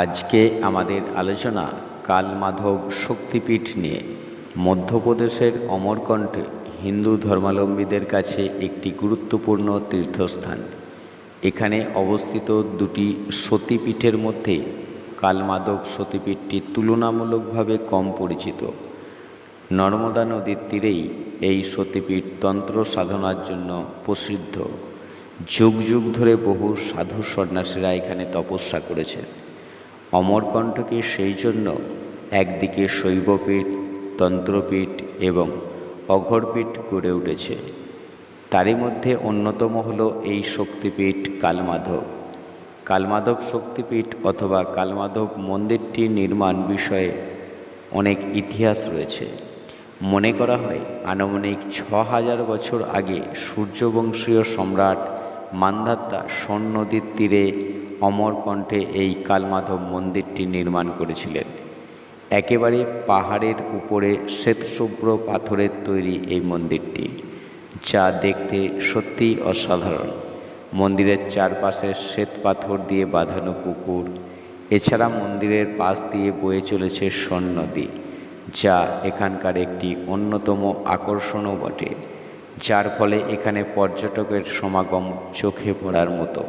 আজকে আমাদের আলোচনা কালমাধব শক্তিপীঠ নিয়ে। মধ্যপ্রদেশের অমরকণ্ঠে হিন্দু ধর্মাবলম্বীদের কাছে একটি গুরুত্বপূর্ণ তীর্থস্থান। এখানে অবস্থিত দুটি সতীপীঠের মধ্যে কালমাধব সতীপীঠটি তুলনামূলকভাবে কম পরিচিত। নর্মদা নদীর তীরেই এই সতীপীঠ তন্ত্র সাধনার জন্য প্রসিদ্ধ। যুগ যুগ ধরে বহু সাধু সন্ন্যাসীরা এখানে তপস্যা করেছেন। অমরকণ্ঠকে সেই জন্য একদিকে শৈবপীঠ, তন্ত্রপীঠ এবং অঘরপীঠ গড়ে উঠেছে। তারই মধ্যে অন্যতম হল এই শক্তিপীঠ কালমাধব। কালমাধব শক্তিপীঠ অথবা কালমাধব মন্দিরটি নির্মাণ বিষয়ে অনেক ইতিহাস রয়েছে। মনে করা হয়, আনুমানিক ছ হাজার বছর আগে সূর্যবংশীয় সম্রাট মান্ধাত্তা সোন নদীর তীরে অমরকণ্ঠে এই কালমাধব মন্দিরটি নির্মাণ করেছিলেন। একেবারে পাহাড়ের উপরে শ্বেতশুভ্র পাথরের তৈরি এই মন্দিরটি, যা দেখতে সত্যিই অসাধারণ। মন্দিরের চারপাশে শ্বেত পাথর দিয়ে বাঁধানো পুকুর, এছাড়া মন্দিরের পাশ দিয়ে বয়ে চলেছে সোন নদী, যা এখানকার একটি অন্যতম আকর্ষণও বটে, যার ফলে এখানে পর্যটকের সমাগম চোখে পড়ার মতো।